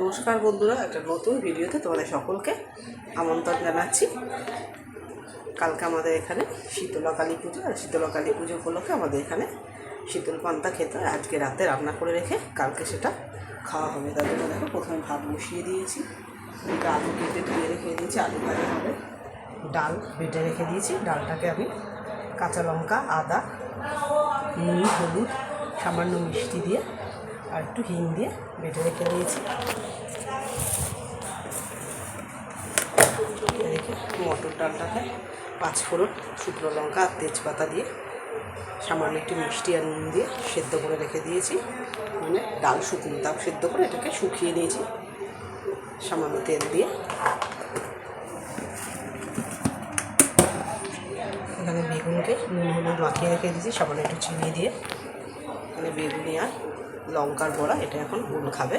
নমস্কার বন্ধুরা, একটা নতুন ভিডিওতে তোমাদের সকলকে আমন্ত্রণ জানাচ্ছি। কালকে আমাদের এখানে শীতলা কালী পুজো, আর শীতলা কালী পুজো উপলক্ষে আমাদের এখানে শীতল পান্তা খেতে হয়। আজকে রাতে রান্না করে রেখে কালকে সেটা খাওয়া হবে। তার জন্য দেখো প্রথমে ভাত বসিয়ে দিয়েছি আলু কেটে ধুয়ে রেখে দিয়েছি, আলু ভাজা হবে, ডাল বেটে রেখে দিয়েছি। ডালটাকে আমি কাঁচা লঙ্কা, আদা, নুন, হলুদ, সামান্য মিষ্টি দিয়ে আর একটু হিং দিয়ে বেটে রেখে দিয়েছি। এদিকে মটর ডালটাকে পাঁচফোড়ন শুকনো লঙ্কা আর তেজপাতা দিয়ে, সামান্য একটু মিষ্টি আর নুন দিয়ে সেদ্ধ করে রেখে দিয়েছি। মানে ডাল শুকনো তাপ সেদ্ধ করে এটাকে শুকিয়ে নিয়েছি। সামান্য তেল দিয়ে। এখানে বেগুনকে নুন হলুদ মাখিয়ে রেখে দিয়েছি, সামান্য একটু চিনি দিয়ে। এখানে বেগুনি আর লঙ্কার বড়া, এটা এখন গুল খাবে।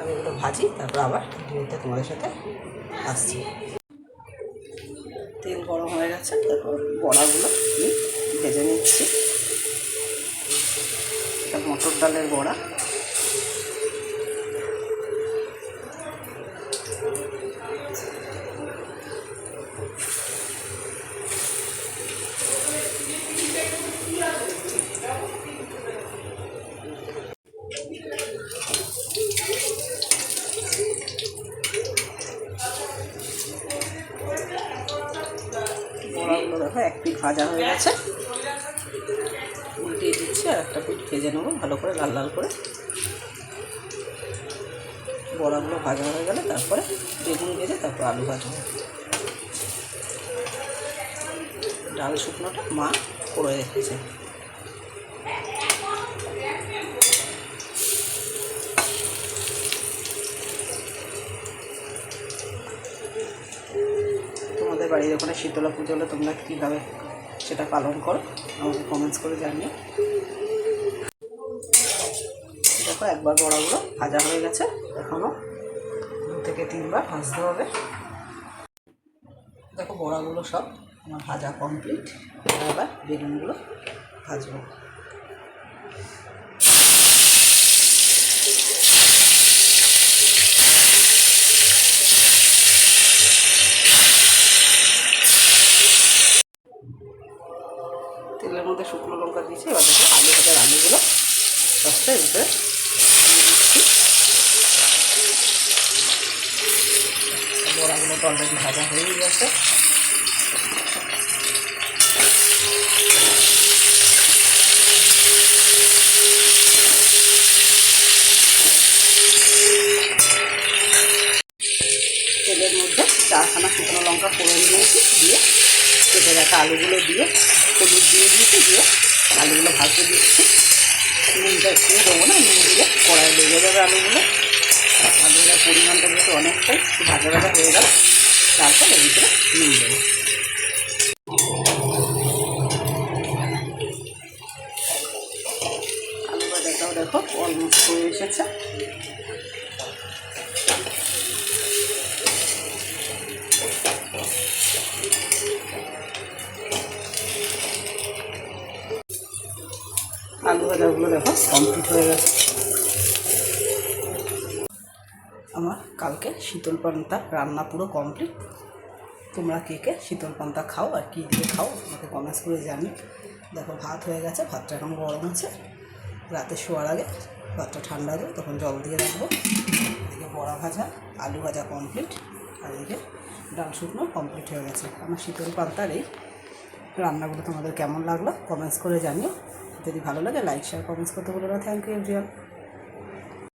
আমি এগুলো ভাজি, তারপর আবার ডিমটা তোমাদের সাথে আসছি। তেল গরম হয়ে গেছে, তারপর বড়াগুলো আমি ভেজে নিচ্ছি। এটা মটর ডালের বড়া। দেখো এক পিঠ ভাজা হয়ে গেছে। উল্টিয়ে দিচ্ছি আর একটা পিঠ ভেজে নেব, ভালো করে লাল লাল করে। বড়াগুলো ভাজা হয়ে গেলে তারপরে বেগুন ভেজে তারপর আলু ভাজা ডাল শুকনোটা মা করে রেখেছে। তোমাদের বাড়ির ওখানে শীতলা পুজো হলে তোমরা কীভাবে সেটা পালন করো, আমাকে কমেন্টস করে জানিও। দেখো, একবার বড়াগুলো ভাজা হয়ে গেছে এখনও দু থেকে তিনবার ভাজতে হবে। দেখো, বড়াগুলো সব আমার ভাজা কমপ্লিট এবার বেগুনগুলো ভাজবো। তেলের মধ্যে শুকনো লঙ্কা দিয়েছি, এবার দেখো আলু ভাজার আলুগুলো দিয়ে দিচ্ছি বড়াগুলো তো অলরেডি ভাজা হয়েই গেছে তেলের মধ্যে চারখানা শুকনো লঙ্কা ফোড়ন নিয়েছি দিয়ে কেটে রাখা আলুগুলো দিয়ে, হলুদ দিয়ে দিয়েছি, দিয়ে আলুগুলো ভাজতে দিচ্ছি। নুনটা একটু দেবো না, নুন দিলে কড়াই লেগে যাবে আলুগুলো। আলুগুলোর পরিমাণটা যেহেতু অনেকটাই একটু ভাজা ভাজা হয়ে গেল, তারপর এর ভিতরে নুন দেবো। আলু দেখো অলমোস্ট হয়ে এসেছে। ভাজাগুলো দেখো কমপ্লিট হয়ে গেছে। আমার কালকে শীতল পান্তা রান্না পুরো কমপ্লিট তোমরা কে কে শীতল পান্তা খাও আর কী দিয়ে খাও, আমাকে কমেন্টস করে জানি দেখো, ভাত হয়ে গেছে, ভাতটা এখন গরম আছে। রাতে শোয়ার আগে ভাতটা ঠান্ডা হবে তখন জল দিয়ে রাখব। এদিকে বড়া ভাজা, আলু ভাজা কমপ্লিট আর এদিকে ডাল শুকনো কমপ্লিট হয়ে গেছে। আমার শীতল পান্তার এই রান্নাগুলো তোমাদের কেমন লাগল কমেন্টস করে জানিও। যদি ভালো লাগে লাইক শেয়ার কমেন্টস করতে বলো না। Thank you everyone